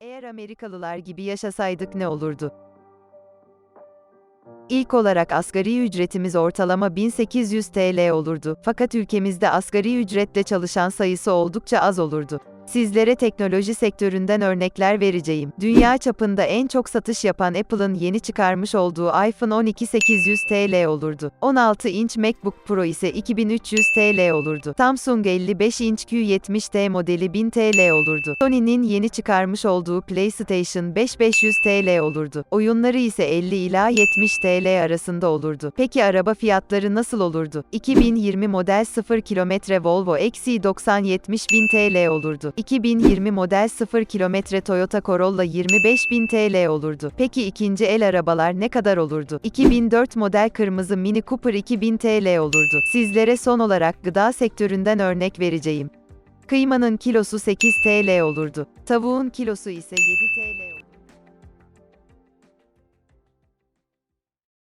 Eğer Amerikalılar gibi yaşasaydık ne olurdu? İlk olarak asgari ücretimiz ortalama 1800 TL olurdu. Fakat ülkemizde asgari ücretle çalışan sayısı oldukça az olurdu. Sizlere teknoloji sektöründen örnekler vereceğim. Dünya çapında en çok satış yapan Apple'ın yeni çıkarmış olduğu iPhone 12 800 TL olurdu. 16 inç MacBook Pro ise 2300 TL olurdu. Samsung 55 inç Q70T modeli 1000 TL olurdu. Sony'nin yeni çıkarmış olduğu PlayStation 5 500 TL olurdu. Oyunları ise 50 ila 70 TL arasında olurdu. Peki araba fiyatları nasıl olurdu? 2020 model 0 kilometre Volvo XC90 70 bin TL olurdu. 2020 model 0 kilometre Toyota Corolla 25 bin TL olurdu. Peki ikinci el arabalar ne kadar olurdu? 2004 model kırmızı Mini Cooper 2000 TL olurdu. Sizlere son olarak gıda sektöründen örnek vereceğim. Kıymanın kilosu 8 TL olurdu. Tavuğun kilosu ise 7 TL olurdu.